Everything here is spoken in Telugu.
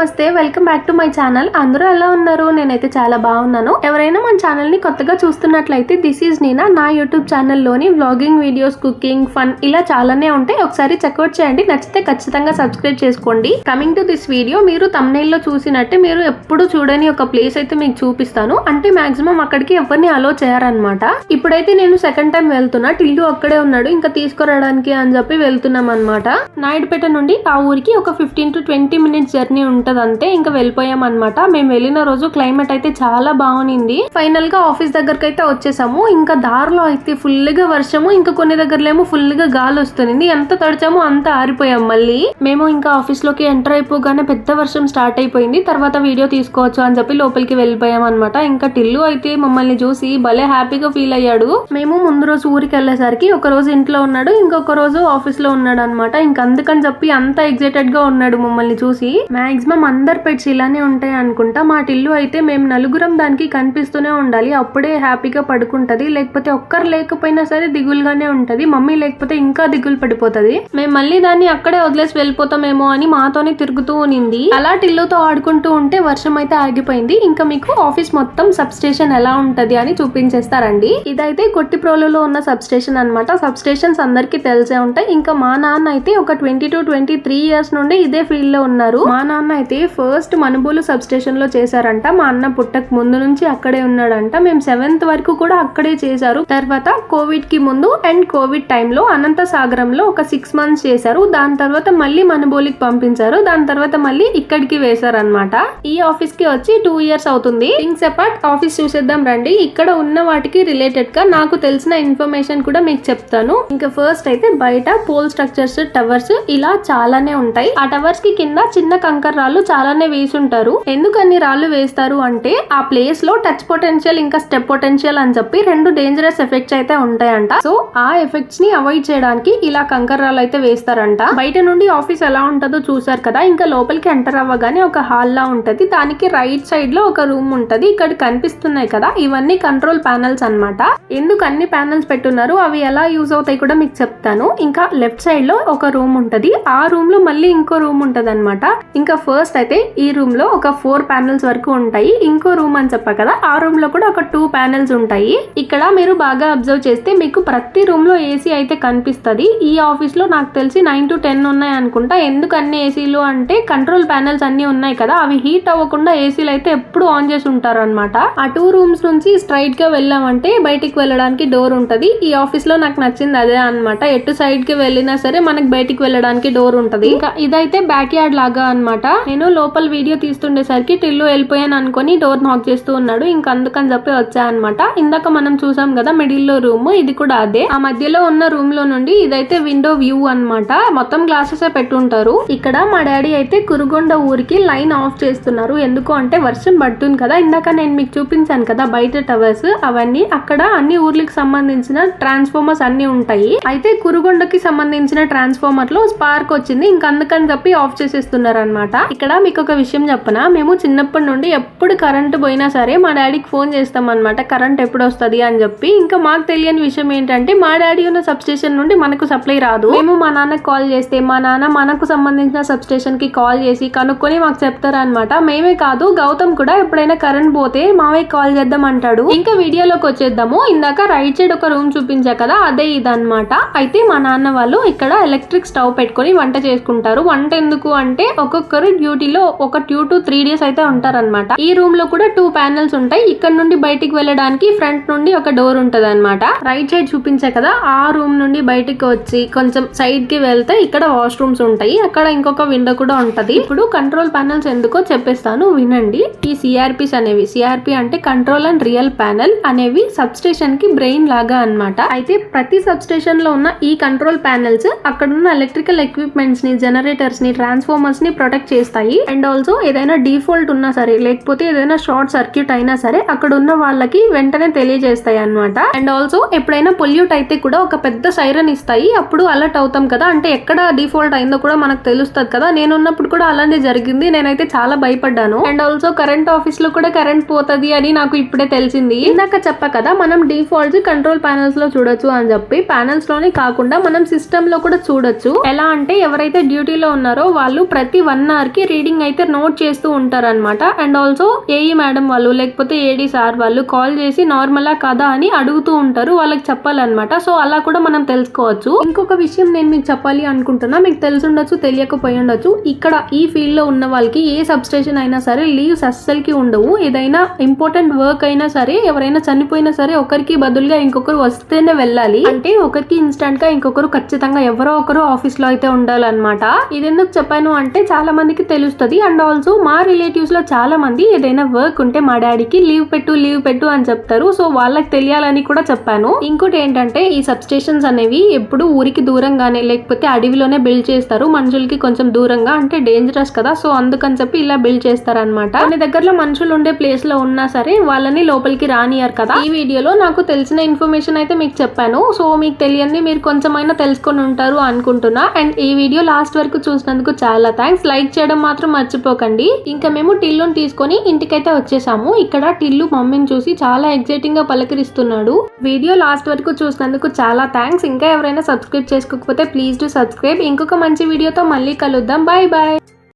నమస్తే welcome back to my channel. అందరూ ఎలా ఉన్నారు? నేనైతే చాలా బాగున్నాను. ఎవరైనా మన ఛానల్ని కొత్తగా చూస్తున్నట్లయితే దిస్ ఈజ్ నేనా నా యూట్యూబ్ ఛానల్లోని వ్లాగింగ్ వీడియోస్ కుకింగ్ ఫన్ ఇలా చాలానే ఉంటాయి. ఒకసారి చెక్అవుట్ చేయండి. నచ్చితే ఖచ్చితంగా సబ్స్క్రైబ్ చేసుకోండి. కమింగ్ టు దిస్ వీడియో మీరు thumbnail లో చూసినట్టే మీరు ఎప్పుడు చూడని ఒక ప్లేస్ అయితే మీకు చూపిస్తాను. అంటే మాక్సిమం అక్కడికి ఎవరిని అలో చేయరనమాట ఇప్పుడైతే నేను సెకండ్ టైం వెళ్తున్నా. టిల్లు అక్కడే ఉన్నాడు. ఇంకా తీసుకురావడానికి అని చెప్పి వెళ్తున్నాం అనమాట నాయుడుపేట నుండి ఆ ఊరికి ఒక fifteen to twenty minutes journey ఉంటుంది. అంతే ఇంకా వెళ్ళిపోయాం అనమాట మేము వెళ్ళిన రోజు క్లైమేట్ అయితే చాలా బాగునింది. ఫైనల్గా ఆఫీస్ దగ్గరకు అయితే వచ్చేసాము. ఇంకా దారిలో అయితే ఫుల్గా వర్షము ఇంకా కొన్ని దగ్గరలేమో ఫుల్గా గాలి వస్తుంది ఎంత తడిచామో అంత ఆరిపోయాం మళ్ళీ. మేము ఇంకా ఆఫీస్లోకి ఎంటర్ అయిపోగానే పెద్ద వర్షం స్టార్ట్ అయిపోయింది. తర్వాత వీడియో తీసుకోవచ్చు అని చెప్పి లోపలికి వెళ్ళిపోయాం అనమాట ఇంకా టిల్లు అయితే మమ్మల్ని చూసి భలే హ్యాపీగా ఫీల్ అయ్యాడు. మేము ముందు రోజు ఊరికి వెళ్ళేసరికి ఒక రోజు ఇంట్లో ఉన్నాడు ఇంకొక రోజు ఆఫీస్లో ఉన్నాడు అనమాట ఇంకా అందుకని చెప్పి అంత ఎగ్జైటెడ్గా ఉన్నాడు మమ్మల్ని చూసి. మాక్సిమం అందరి పెట్స్ ఇలానే ఉంటాయి అనుకుంటా. మా టిల్లు అయితే మేము నలుగురం దానికి కనిపిస్తూనే ఉండాలి. అప్పుడే హ్యాపీగా పడుకుంటది. లేకపోతే ఒక్కరు లేకపోయినా సరే దిగులుగానే ఉంటది. మమ్మీ లేకపోతే ఇంకా దిగులు పడిపోతది. మేము మళ్ళీ దాన్ని అక్కడే వదిలేసి వెళ్ళిపోతామేమో అని మాతోనే తిరుగుతూ ఉనింది అలా టిల్లుతో ఆడుకుంటూ ఉంటే వర్షం అయితే ఆగిపోయింది. ఇంకా మీకు ఆఫీస్ మొత్తం సబ్ స్టేషన్ ఎలా ఉంటది అని చూపించేస్తారండి. ఇదైతే కొట్టిప్రోలులో ఉన్న సబ్ స్టేషన్ అనమాట సబ్ స్టేషన్స్ అందరికి తెలిసే ఉంటాయి. ఇంకా మా నాన్న అయితే ఒక twenty to twenty three years నుండి ఇదే ఫీల్డ్లో ఉన్నారు. మా నాన్న అయితే ఫస్ట్ మనుబోలు సబ్ స్టేషన్లో చేశారంట. మా అన్న పుట్టక ముందు నుంచి అక్కడే ఉన్నాడంట. మేము సెవెంత్ వరకు కూడా అక్కడే చేశారు. తర్వాత కోవిడ్కి ముందు అండ్ కోవిడ్ టైంలో అనంత సాగరంలో ఒక సిక్స్ మంత్స్ చేశారు. దాని తర్వాత మళ్ళీ మనుబోలికి పంపించారు. దాని తర్వాత మళ్ళీ ఇక్కడికి వేశారనమాట ఈ ఆఫీస్కి వచ్చి టూ ఇయర్స్ అవుతుంది. థింగ్స్ అపార్ట్ ఆఫీస్ చూసేద్దాం రండి. ఇక్కడ ఉన్న వాటికి రిలేటెడ్గా నాకు తెలిసిన ఇన్ఫర్మేషన్ కూడా మీకు చెప్తాను. ఇంకా ఫస్ట్ అయితే బయట పోల్ స్ట్రక్చర్స్ టవర్స్ ఇలా చాలానే ఉంటాయి. ఆ టవర్స్కి కింద చిన్న కంకర రాళ్ళు చాలానే వేసి ఉంటారు ఎందుకు అన్ని రాళ్ళు వేస్తారు అంటే ఆ ప్లేస్లో టచ్ పొటెన్షియల్ ఇంకా స్టెప్ పొటెన్షియల్ అని చెప్పి రెండు డేంజరస్ ఎఫెక్ట్స్ అయితే ఉంటాయంట. సో ఆ ఎఫెక్ట్స్ని అవాయిడ్ చేయడానికి ఇలా కంకర రాళ్ళు అయితే వేస్తారంట. బయట నుండి ఆఫీస్ ఎలా ఉంటుందో చూసారు కదా ఇంకా లోపలికి ఎంటర్ అవ్వగానే ఒక హాల్ లా ఉంటది. దానికి రైట్ సైడ్లో ఒక రూమ్ ఉంటది. ఇక్కడ కనిపిస్తున్నాయి కదా ఇవన్నీ కంట్రోల్ ప్యానల్స్ అన్నమాట. ఎందుకు అన్ని ప్యానల్స్ పెట్టున్నారు? అవి ఎలా యూజ్ అవుతాయి కూడా మీకు చెప్తాను. ఇంకా లెఫ్ట్ సైడ్లో ఒక రూమ్ ఉంటది. ఆ రూమ్లో మళ్ళీ ఇంకో రూమ్ ఉంటది అనమాట ఇంకా ఫస్ట్ అయితే ఈ రూమ్లో ఒక ఫోర్ ప్యానల్స్ వరకు ఉంటాయి. ఇంకో రూమ్ అని చెప్పా కదా ఆ రూమ్లో కూడా ఒక టూ ప్యానెల్స్ ఉంటాయి. ఇక్కడ మీరు బాగా అబ్జర్వ్ చేస్తే మీకు ప్రతి రూమ్లో ఏసీ అయితే కనిపిస్తది. ఈ ఆఫీస్లో నాకు తెలిసి నైన్ టు టెన్ ఉన్నాయి అనుకుంటా. ఎందుకు అన్ని ఏసీలు అంటే కంట్రోల్ ప్యానెల్స్ అన్ని ఉన్నాయి కదా అవి హీట్ అవ్వకుండా ఏసీలు అయితే ఎప్పుడు ఆన్ చేసి ఉంటారు అనమాట ఆ టూ రూమ్స్ నుంచి స్ట్రైట్గా వెళ్ళామంటే బయటికి వెళ్ళడానికి డోర్ ఉంటది. ఈ ఆఫీస్లో నాకు నచ్చింది అదే అన్నమాట. ఎటు సైడ్కి వెళ్ళినా సరే మనకి బయటికి వెళ్ళడానికి డోర్ ఉంటది. ఇంకా ఇదైతే బ్యాక్ యార్డ్ లాగా అన్నమాట. నేను లోపల వీడియో తీస్తుండేసరికి టిల్లు వెళ్ళిపోయాను అనుకొని డోర్ నాక్ చేస్తూ ఉన్నాడు. ఇంకా అందుకని చెప్పి వచ్చాయనమాట ఇందాక మనం చూసాం కదా మిడిల్లో రూమ్ ఇది కూడా అదే. ఆ మధ్యలో ఉన్న రూమ్లో నుండి ఇదైతే విండో వ్యూ అన్నమాట. మొత్తం గ్లాసెస్ పెట్టుంటారు. ఇక్కడ మా డాడీ అయితే కురుగొండ ఊరికి లైన్ ఆఫ్ చేస్తున్నారు. ఎందుకు అంటే వర్షం పడుతుంది కదా. ఇందాక నేను మీకు చూపించాను కదా బయట టవర్స్. అవన్నీ అక్కడ అన్ని ఊర్లకు సంబంధించిన ట్రాన్స్ఫార్మర్స్ అన్ని ఉంటాయి. అయితే కురుగొండకి సంబంధించిన ట్రాన్స్ఫార్మర్లో స్పార్క్ వచ్చింది. ఇంకా అందుకని చెప్పి ఆఫ్ చేసేస్తున్నారు అనమాట ఇక్కడ మీకు ఒక విషయం చెప్పనా? మేము చిన్నప్పటి నుండి ఎప్పుడు కరెంట్ పోయినా సరే మా డాడీకి ఫోన్ చేస్తాం కరెంట్ ఎప్పుడు వస్తుంది అని చెప్పి. ఇంకా మాకు తెలియని విషయం ఏంటంటే మా డాడీ ఉన్న సబ్ స్టేషన్ నుండి మనకు సప్లై రాదు. మేము మా నాన్నకి కాల్ చేస్తే మా నాన్న మనకు సంబంధించిన సబ్ స్టేషన్కి కాల్ చేసి కనుక్కొని మాకు చెప్తారనమాట మేమే కాదు గౌతమ్ కూడా ఎప్పుడైనా కరెంట్ పోతే మావే కాల్ చేద్దాం అంటాడు ఇంకా వీడియోలోకి వచ్చేద్దాము. ఇందాక రైట్ సైడ్ ఒక రూమ్ చూపించా కదా అదే ఇదనమాట అయితే మా నాన్న వాళ్ళు ఇక్కడ ఎలక్ట్రిక్ స్టవ్ పెట్టుకొని వంట చేసుకుంటారు. వంట ఎందుకు అంటే ఒక్కొక్కరు డ్యూటీలో ఒక టూ టు త్రీ డేస్ అయితే ఉంటారన్నమాట. ఈ రూమ్లో కూడా టూ ప్యానెల్స్ ఉంటాయి. ఇక్కడ నుండి బయటికి వెళ్ళడానికి ఫ్రంట్ నుండి ఒక డోర్ ఉంటది అనమాట రైట్ సైడ్ చూపించే కదా ఆ రూమ్ నుండి బయటికి వచ్చి కొంచెం సైడ్కి వెళ్తే ఇక్కడ వాష్రూమ్స్ ఉంటాయి. అక్కడ ఇంకొక విండో కూడా ఉంటది. ఇప్పుడు కంట్రోల్ ప్యానెల్స్ ఎందుకో చెప్పేస్తాను వినండి. ఈ సిఆర్పిస్ అనేవి సిఆర్పి అంటే కంట్రోల్ అండ్ రియల్ ప్యానెల్ అనేవి సబ్ స్టేషన్కి బ్రెయిన్ లాగా అన్నమాట. అయితే ప్రతి సబ్ స్టేషన్లో ఉన్న ఈ కంట్రోల్ ప్యానెల్స్ అక్కడ ఉన్న ఎలక్ట్రికల్ ఎక్విప్మెంట్స్ని జనరేటర్స్ని ట్రాన్స్ఫార్మర్స్ని ప్రొటెక్ట్ చేస్తాయి. అండ్ ఆల్సో ఏదైనా డిఫాల్ట్ ఉన్నా సరే లేకపోతే ఏదైనా షార్ట్ సర్క్యూట్ అయినా సరే అక్కడ ఉన్న వాళ్ళకి వెంటనే తెలియజేస్తాయి అన్నమాట. అండ్ ఆల్సో ఎప్పుడైనా పొల్యూట్ అయితే కూడా ఒక పెద్ద సైరన్ ఇస్తాయి. అప్పుడు అలర్ట్ అవుతాం కదా. అంటే ఎక్కడ డిఫాల్ట్ అయిందో కూడా మనకు తెలుస్తుంది కదా. నేను ఉన్నప్పుడు కూడా అలానే జరిగింది. నేనైతే చాలా భయపడ్డాను. అండ్ ఆల్సో కరెంట్ ఆఫీస్లో కూడా కరెంట్ పోతుంది అని నాకు ఇప్పుడే తెలిసింది. ఇందాక చెప్పా కదా మనం డిఫాల్ట్ కంట్రోల్ ప్యానల్స్లో చూడొచ్చు అని చెప్పి. ప్యానల్స్లోనే కాకుండా మనం సిస్టమ్లో కూడా చూడొచ్చు. ఎలా అంటే ఎవరైతే డ్యూటీలో ఉన్నారో వాళ్ళు ప్రతి వన్ అవర్కి రీడింగ్ అయితే నోట్ చేస్తూ ఉంటారన్నమాట. అండ్ ఆల్సో ఏఈ మేడం వాళ్ళు లేకపోతే ఏడి సార్ వాళ్ళు కాల్ చేసి నార్మలా కదా అని అడుగుతూ ఉంటారు వాళ్ళకి చెప్పాలన్నమాట. సో అలా కూడా మనం తెలుసుకోవచ్చు. ఇంకొక విషయం నేను మీకు చెప్పాలి అనుకుంటున్నా మీకు తెలిసి ఉండొచ్చు తెలియకపోయి ఉండొచ్చు ఇక్కడ ఈ ఫీల్డ్లో ఉన్న వాళ్ళకి ఏ సబ్స్టేషన్ అయినా సరే లీవ్స్ అస్సలకి ఉండవు. ఏదైనా ఇంపార్టెంట్ వర్క్ అయినా సరే ఎవరైనా చనిపోయినా సరే ఒకరికి బదులుగా ఇంకొకరు వస్తేనే వెళ్ళాలి. అంటే ఒకరికి ఇన్స్టెంట్గా ఇంకొకరు ఖచ్చితంగా ఎవరో ఒకరు ఆఫీస్లో అయితే ఉండాలన్నమాట. ఇది ఎందుకు చెప్పాను అంటే చాలా మందికి తెలుస్తుంది. అండ్ ఆల్సో మా రిలేటివ్స్లో చాలా మంది ఏదైనా వర్క్ ఉంటే మా డాడీకి లీవ్ పెట్టు లీవ్ పెట్టు అని చెప్తారు. సో వాళ్ళకి తెలియాలని కూడా చెప్పాను. ఇంకోటి ఏంటంటే ఈ సబ్ స్టేషన్స్ అనేవి ఎప్పుడు ఊరికి దూరంగానే లేకపోతే అడవిలోనే బిల్డ్ చేస్తారు. మనుషులకి కొంచెం దూరంగా అంటే డేంజరస్ కదా. సో అందుకని చెప్పి ఇలా బిల్డ్ చేస్తారనమాట కొన్ని దగ్గరలో మనుషులు ఉండే ప్లేస్లో ఉన్నా సరే వాళ్ళని లోపలికి రానియారు కదా. ఈ వీడియోలో నాకు తెలిసిన ఇన్ఫర్మేషన్ అయితే మీకు చెప్పాను. సో మీకు తెలియంది మీరు కొంచెమైనా తెలుసుకొని ఉంటారు అనుకుంటున్నా. అండ్ ఈ వీడియో లాస్ట్ వరకు చూసినందుకు చాలా థ్యాంక్స్ లైక్ చేయడం మాత్రం మర్చిపోకండి. ఇంకా మేము టిల్లుని తీసుకొని ఇంటికైతే వచ్చేసాము. ఇక్కడ టిల్లు మమ్మీని చూసి చాలా ఎక్సైటింగ్గా పలకరిస్తున్నాడు. వీడియో లాస్ట్ వరకు చూసినందుకు చాలా థ్యాంక్స్ ఇంకా ఎవరైనా సబ్స్క్రైబ్ చేసుకోకపోతే ప్లీజ్ డు సబ్స్క్రైబ్ ఇంకొక మంచి వీడియోతో మళ్ళీ కలుద్దాం. Bye bye